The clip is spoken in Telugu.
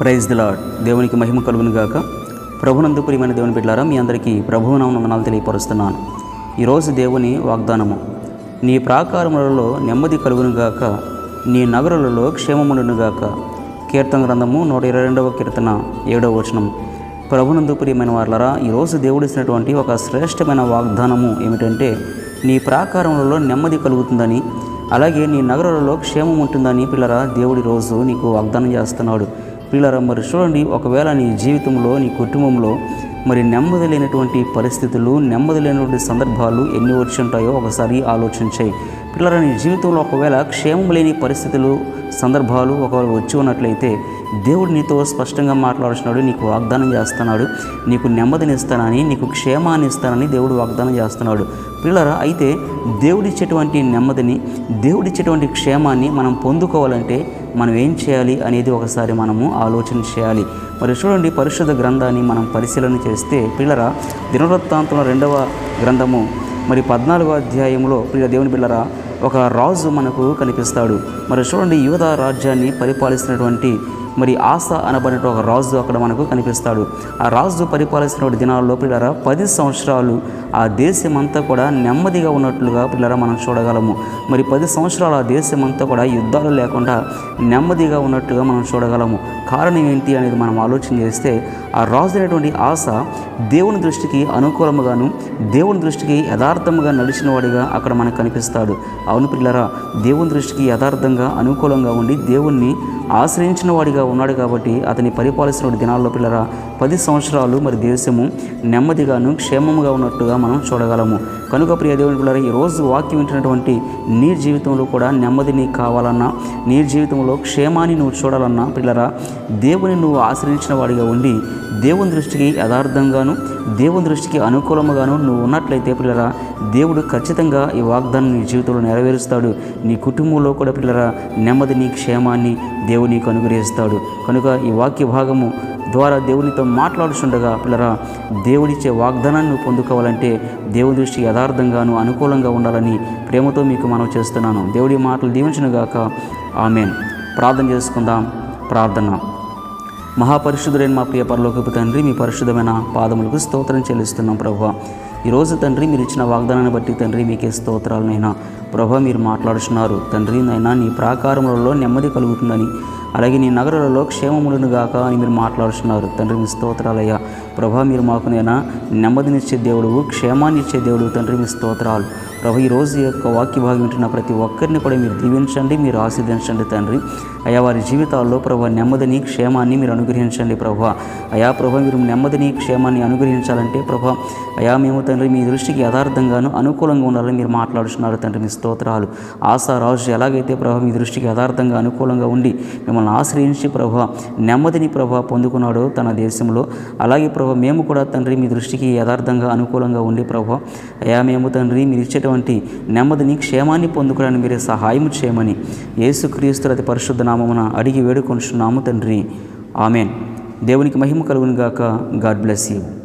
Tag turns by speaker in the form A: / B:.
A: ప్రైజ్ ది లాడ్ దేవునికి మహిమ కలుగును గాక. ప్రభునందు ప్రియమైన దేవుని బిడ్డారా మీ అందరికీ ప్రభువునామ వందనాలు తెలియపరుస్తున్నాను. ఈరోజు దేవుని వాగ్దానము. నీ ప్రాకారములలో నెమ్మది కలుగును గాక. నీ నగరులలో క్షేమముండును గాక. కీర్తన గ్రంథము నూట ఇరవై రెండవ కీర్తన ఏడవ వచనం. ప్రభునందు ప్రియమైన వారులరా ఈరోజు దేవుడు ఇచ్చినటువంటి ఒక శ్రేష్టమైన వాగ్దానము ఏమిటంటే నీ ప్రాకారములలో నెమ్మది కలుగుతుందని అలాగే నీ నగరాలలో క్షేమం ఉంటుందని పిల్లరా దేవుడి రోజు నీకు వాగ్దానం చేస్తున్నాడు. పిల్లరా మరి చూడండి ఒకవేళ నీ జీవితంలో నీ కుటుంబంలో మరి నెమ్మది లేనటువంటి పరిస్థితులు నెమ్మది లేనటువంటి సందర్భాలు ఎన్ని వచ్చి ఉంటాయో ఒకసారి ఆలోచించాయి పిల్లరా నీ జీవితంలో ఒకవేళ క్షేమం లేని పరిస్థితులు సందర్భాలు ఒకవేళ వచ్చి ఉన్నట్లయితే దేవుడు నీతో స్పష్టంగా మాట్లాడుతున్నాడు నీకు వాగ్దానం చేస్తున్నాడు నీకు నెమ్మదిని ఇస్తానని నీకు క్షేమాన్ని ఇస్తానని దేవుడు వాగ్దానం చేస్తున్నాడు. పిల్లరా అయితే దేవుడిచ్చేటువంటి నెమ్మదిని దేవుడిచ్చేటువంటి క్షేమాన్ని మనం పొందుకోవాలంటే మనం ఏం చేయాలి అనేది ఒకసారి మనము ఆలోచన చేయాలి. మరి చూడండి పరిశుద్ధ గ్రంథాన్ని మనం పరిశీలన చేస్తే పిల్లరా దినవృత్తాంతంలో రెండవ గ్రంథము మరి పద్నాలుగో అధ్యాయంలో ప్రియ దేవుని పిల్లరా ఒక రాజు మనకు కనిపిస్తాడు. మరి చూడండి యువత రాజ్యాన్ని పరిపాలిస్తున్నటువంటి మరి ఆశ అనబడిన ఒక రాజు అక్కడ మనకు కనిపిస్తాడు. ఆ రాజు పరిపాలిస్తున్న దినాల్లో పిల్లరా పది సంవత్సరాలు ఆ దేశం అంతా కూడా నెమ్మదిగా ఉన్నట్లుగా పిల్లరా మనం చూడగలము. మరి పది సంవత్సరాలు ఆ దేశం అంతా కూడా యుద్ధాలు లేకుండా నెమ్మదిగా ఉన్నట్టుగా మనం చూడగలము. కారణం ఏంటి అనేది మనం ఆలోచన చేస్తే ఆ రాజు అనేటువంటి ఆశ దేవుని దృష్టికి అనుకూలముగాను దేవుని దృష్టికి యథార్థముగా నడిచిన వాడిగా అక్కడ మనకు కనిపిస్తాడు. అవును పిల్లరా దేవుని దృష్టికి యథార్థంగా అనుకూలంగా ఉండి దేవుణ్ణి ఆశ్రయించిన వాడిగా ఉన్నాడు కాబట్టి అతని పరిపాలిస్తున్న దినాల్లో పిల్లరా పది సంవత్సరాలు మరి దేశము నెమ్మదిగాను క్షేమముగా ఉన్నట్టుగా మనం చూడగలము. కనుక ప్రియ దేవుని పిల్లరా ఈ రోజు వాక్యం వింటున్నటువంటి నీ జీవితంలో కూడా నెమ్మది నీకు కావాలన్నా నీ జీవితంలో క్షేమాన్ని నువ్వు చూడాలన్నా పిల్లరా దేవుని నువ్వు ఆశ్రయించిన వాడిగా ఉండి దేవుని దృష్టికి యథార్థంగాను దేవుని దృష్టికి అనుకూలముగాను నువ్వు ఉన్నట్లయితే పిల్లరా దేవుడు ఖచ్చితంగా ఈ వాగ్దానం నీ జీవితంలో నెరవేరుస్తాడు. నీ కుటుంబంలో కూడా పిల్లరా నెమ్మదిని క్షేమాన్ని దేవుడు నీకు అనుగ్రహిస్తాడు. కనుక ఈ వాక్య భాగము ద్వారా దేవునితో మాట్లాడుచుండగా పిల్లరా దేవుడిచ్చే వాగ్దానాన్ని పొందుకోవాలంటే దేవుని దృష్టి యథార్థంగాను అనుకూలంగా ఉండాలని ప్రేమతో మీకు మనం చేస్తున్నాను. దేవుడి మాటలు దీవించునుగాక. ఆమెన్. ప్రార్థన చేసుకుందాం. ప్రార్థన. మహాపరిశుద్ధుడైన మా ప్రియ పరలోకపు తండ్రి మీ పరిశుద్ధమైన పాదములకు స్తోత్రం చెల్లిస్తున్నాం ప్రభు ఈరోజు తండ్రి మీరు ఇచ్చిన వాగ్దానాన్ని బట్టి తండ్రి మీకే స్తోత్రాలనైనా. ప్రభ మీరు మాట్లాడుతున్నారు తండ్రి నైనా నీ ప్రాకారములలో నెమ్మది కలుగుతుందని అలాగే నీ నగరాలలో క్షేమములను గాక అని మీరు మాట్లాడుతున్నారు తండ్రి మీ స్తోత్రాలయ్యా. ప్రభా మీరు మాకు నైనా నెమ్మదినిచ్చే దేవుడు క్షేమాన్ని ఇచ్చే దేవుడు తండ్రి మీ స్తోత్రాలు. ప్రభు ఈ రోజు యొక్క వాక్య భాగం వింటున్న ప్రతి ఒక్కరిని కూడా మీరు దీవించండి మీరు ఆశీర్దించండి తండ్రి. అయా వారి జీవితాల్లో ప్రభు నెమ్మదిని క్షేమాన్ని మీరు అనుగ్రహించండి ప్రభు. అయా ప్రభు మీరు నెమ్మదిని క్షేమాన్ని అనుగ్రహించాలంటే ప్రభు అయా మేము తండ్రి మీ దృష్టికి యథార్థంగాను అనుకూలంగా ఉండాలని మీరు మాట్లాడుతున్నారు తండ్రి మీ స్తోత్రాలు. ఆశా రాజు ఎలాగైతే ప్రభు మీ దృష్టికి యథార్థంగా అనుకూలంగా ఉండి మిమ్మల్ని ఆశ్రయించి ప్రభు నెమ్మదిని ప్రభు పొందుకున్నాడు తన దేశంలో అలాగే ప్రభు మేము కూడా తండ్రి మీ దృష్టికి యథార్థంగా అనుకూలంగా ఉండి ప్రభు అయా మేము తండ్రి మీరు ఇచ్చేటువంటి నెమ్మదిని క్షేమాన్ని పొందుకోవడానికి మీరే సహాయం చేయమని యేసుక్రీస్తు అతి పరిశుద్ధ నామమున అడిగి వేడుకొనుచున్నాము తండ్రి. ఆమెన్. దేవునికి మహిమ కలుగునిగాక. God bless you.